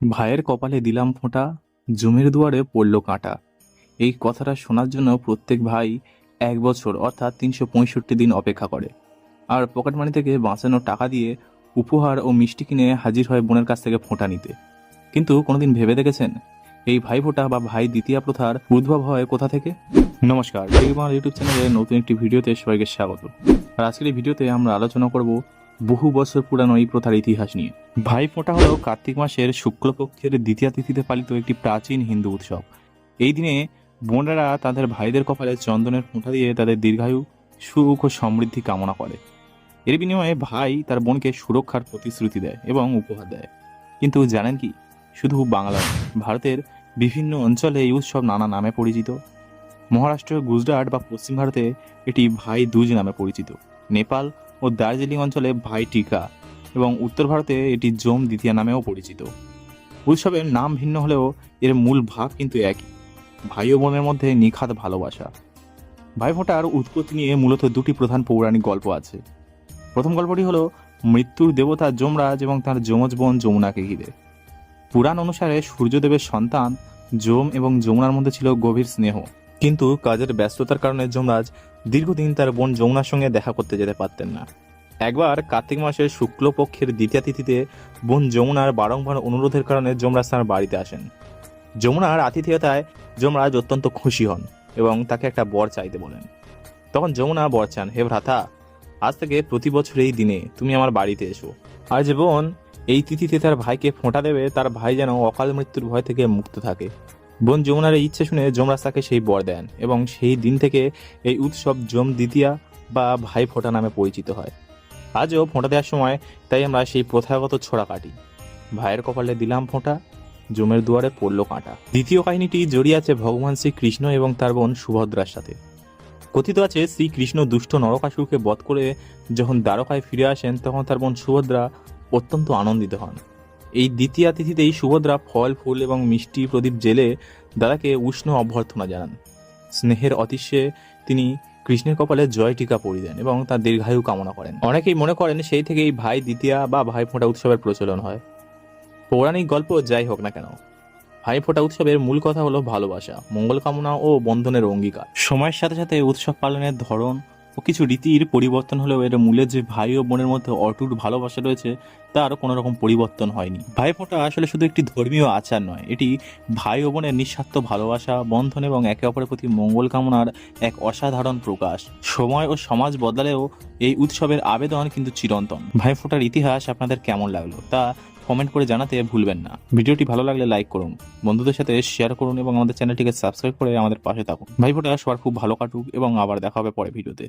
ভাইয়ের কপালে দিলাম ফোঁটা, জমির দুয়ারে পড়ল কাঁটা। এই কথাটা শোনার জন্য প্রত্যেক ভাই এক বছর অর্থাৎ তিনশো পঁয়ষট্টি দিন অপেক্ষা করে। আর পকেট মানি থেকে বাঁচানো টাকা দিয়ে উপহার ও মিষ্টি কিনে হাজির হয় বোনের কাছ থেকে ফোঁটা নিতে। কিন্তু কোনোদিন ভেবে দেখেছেন? এই ভাই ফোঁটা বা ভাই দ্বিতীয় প্রথার উদ্ভব হয় কোথা থেকে? নমস্কার ইউটিউব চ্যানেলে নতুন একটি ভিডিওতে সবাইকে স্বাগত। আর আজকের এই ভিডিওতে আমরা আলোচনা করব বহু বছর পুরানো এই প্রথার ইতিহাস নিয়ে। ভাই ফোঁটা হলো কার্তিক মাসের শুক্লপক্ষের দ্বিতীয় তিথিতে পালিত একটি প্রাচীন হিন্দু উৎসব। এই দিনে বোনেরা তাদের ভাইদের কপালে চন্দনের ফোঁটা দিয়ে তাদের দীর্ঘায়ু, সুখ ও সমৃদ্ধি কামনা করে। এর বিনিময়ে ভাই তার বোনকে সুরক্ষার প্রতিশ্রুতি দেয় এবং উপহার দেয়। কিন্তু জানেন কি? শুধু বাংলা ভারতের বিভিন্ন অঞ্চলে এই উৎসব নানা নামে পরিচিত। মহারাষ্ট্র, গুজরাট বা পশ্চিম ভারতে এটি ভাই দুজ নামে পরিচিত। নেপাল ও দার্জিলিং অঞ্চলে ভাই টিকা এবং উত্তর ভারতে এটি জোম দ্বিতীয় নামেও পরিচিত। উৎসবের নাম ভিন্ন হলেও এর মূল ভাব কিন্তু একই। ভাই ও বোনের মধ্যে নিখাত ভালোবাসা। ভাইফোঁটার উৎপত্তি নিয়ে মূলত দুটি প্রধান পৌরাণিক গল্প আছে। প্রথম গল্পটি হলো মৃত্যুর দেবতা যমরাজ এবং তার যমজ বোন যমুনাকে ঘিরে। পুরাণ অনুসারে সূর্যদেবের সন্তান যম এবং যমুনার মধ্যে ছিল গভীর স্নেহ। কিন্তু কাজের ব্যস্ততার কারণে যমরাজ দীর্ঘদিন তার বোন যমুনার সঙ্গে দেখা করতে যেতে পারতেন না। একবার কার্তিক মাসের শুক্লপক্ষের দ্বিতীয় তিথিতে বোন যমুনার বারংবার অনুরোধের কারণে যমরাজ তার বাড়িতে আসেন। যমুনার আতিথেয়তায় যমরাজ অত্যন্ত খুশি হন এবং তাকে একটা বর চাইতে বলেন। তখন যমুনা বর চান, হে ভ্রাতা, আজ থেকে প্রতি বছর এই দিনে তুমি আমার বাড়িতে এসো। আর যে বোন এই তিথিতে তার ভাইকে ফোঁটা দেবে, তার ভাই যেন অকাল মৃত্যুর ভয় থেকে মুক্ত থাকে। বোন যমুনার এই ইচ্ছে শুনে যমরাজ তাকে সেই বর দেন এবং সেই দিন থেকে এই উৎসব যম দ্বিতীয়া বা ভাই ফোঁটা নামে পরিচিত হয়। আজও ফোঁটা দেওয়ার সময় তাই আমরা সেই প্রথাগত ছোড়া কাটি। ভাইয়ের কপালে দিলাম ফোঁটা জমের দুয়ারে পড়ল কাঁটা। দ্বিতীয় কাহিনীটি জড়িয়ে আছে ভগবান শ্রীকৃষ্ণ এবং তার বোন সুভদ্রার সাথে। কথিত আছে, শ্রীকৃষ্ণ দুষ্ট নরকাসুরকে বধ করে যখন দ্বারকায় ফিরে আসেন, তখন তার বোন সুভদ্রা অত্যন্ত আনন্দিত হন। এই দ্বিতীয় তিথিতেই সুভদ্রা ফল, ফুল এবং মিষ্টি প্রদীপ জেলে দাদাকে উষ্ণ অভ্যর্থনা জানান। স্নেহের অতিশে তিনি কৃষ্ণের কপালে জয় টিকা পরিয়ে দেন এবং তার দীর্ঘায়ু কামনা করেন। অনেকেই মনে করেন সেই থেকেই ভাই দ্বিতীয়া বা ভাই ফোঁটা উৎসবের প্রচলন হয়। পৌরাণিক গল্প যাই হোক না কেন ভাই ফোঁটা উৎসবের মূল কথা হলো ভালোবাসা, মঙ্গল কামনা ও বন্ধনের অঙ্গীকার। সময়ের সাথে সাথে উৎসব পালনের ধরন কিছু রীতির পরিবর্তন হলেও এর মূলে যে ভাই ও বোনের মধ্যে অটুট ভালোবাসা রয়েছে, তার কোনো রকম পরিবর্তন হয়নি। ভাই ফোঁটা আসলে শুধু একটি ধর্মীয় আচার নয়, এটি ভাই ও বোনের নিঃস্বার্থ ভালোবাসা, বন্ধন এবং একে অপরের প্রতি মঙ্গল কামনার এক অসাধারণ প্রকাশ। সময় ও সমাজ বদলালেও এই উৎসবের আবেদন কিন্তু চিরন্তন। ভাই ফোঁটার ইতিহাস আপনাদের কেমন লাগল তা কমেন্ট করে জানাতে ভুলবেন না। ভিডিওটি ভালো লাগলে লাইক করুন, বন্ধুদের সাথে শেয়ার করুন এবং আমাদের চ্যানেলটিকে সাবস্ক্রাইব করে আমাদের পাশে থাকুন। ভাই ফোঁটা সবার খুব ভালো কাটুক এবং আবার দেখা হবে পরে ভিডিওতে।